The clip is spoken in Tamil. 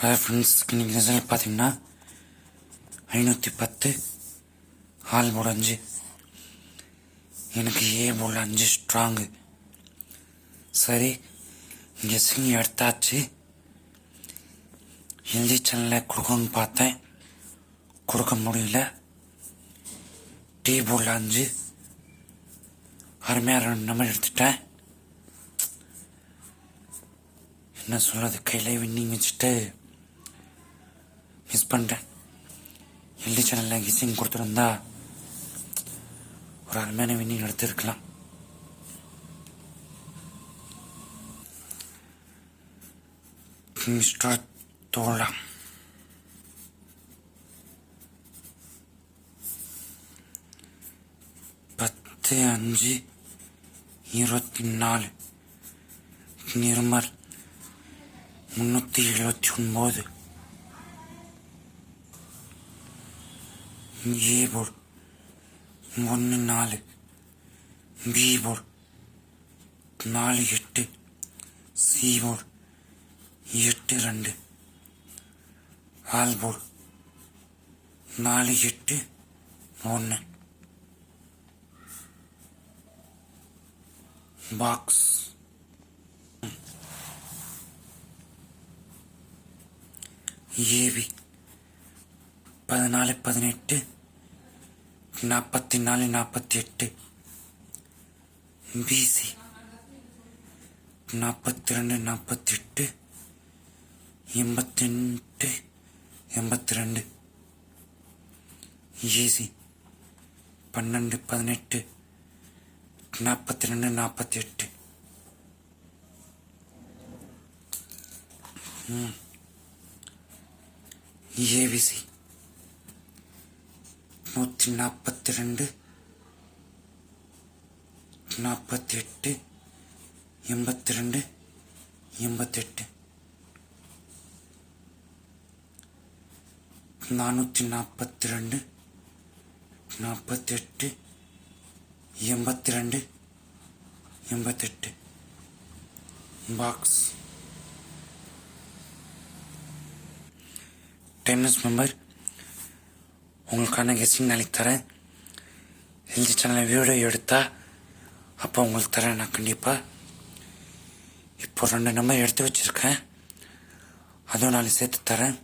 ஹாய் ஃப்ரெண்ட்ஸ் இன்னைக்கு ரிசல்ட் பார்த்தீங்கன்னா ஐநூற்றி பத்து ஆல் போர்டு அஞ்சு. எனக்கு ஏ போல் அஞ்சு ஸ்ட்ராங்கு சரி இங்கே சிங் எடுத்தாச்சு. ஹிந்தி சேனலில் கொடுக்கணும்னு பார்த்தேன். கொடுக்க முடியல. டீ போர்டில் அஞ்சு. அருமையாக ரெண்டு நம்பர் எடுத்துட்டேன். என்ன சொல்கிறது கையில் வின்னிங் வச்சுட்டு. மிஸ் பண்ணிட்டேன் எல்லி சேனலில் கிசிங் கொடுத்துருந்தா ஒரு அருமையான வின்னிங் எடுத்திருக்கலாம். மிஸ்டர் தோழா. பத்து அஞ்சு இருபத்தி நாலு. நிர்மல் முன்னூற்றி எழுபத்தி ஒன்பது. ஏ ஒன்று நாலு. பி நாலு எட்டு. சி எட்டு ரெண்டு. ஆல்போர் நாலு எட்டு. ஒன்று பாக்ஸ் ஏபி பதினாலு பதினெட்டு நாற்பத்தி நாலு நாற்பத்தி எட்டு பிசி நாற்பத்தி ரெண்டு நாற்பத்தி எட்டு எண்பத்தி எட்டு எண்பத்தி ரெண்டு ஏசி பன்னெண்டு பதினெட்டு நாற்பத்தி ரெண்டு நாற்பத்தி எட்டு ஏவிசி நூற்றி நாற்பத்தி ரெண்டு நாற்பத்தி எட்டு எண்பத்தி ரெண்டு எண்பத்தெட்டு. நானூற்றி நாற்பத்தி ரெண்டு நாற்பத்தெட்டு எண்பத்தி ரெண்டு எண்பத்தெட்டு. பாக்ஸ் டென்னிஸ் மெம்பர் உங்களுக்கான கெஸ்டிங் நாளைக்கு தரேன். ஹெல்தி சேனலில் வீடியோ எடுத்தா அப்போ உங்களுக்கு தரேன் நான் கண்டிப்பாக இப்போ ரெண்டு நம்பர் எடுத்து வச்சுருக்கேன். அதுவும் நாளைக்கு சேர்த்து தரேன்.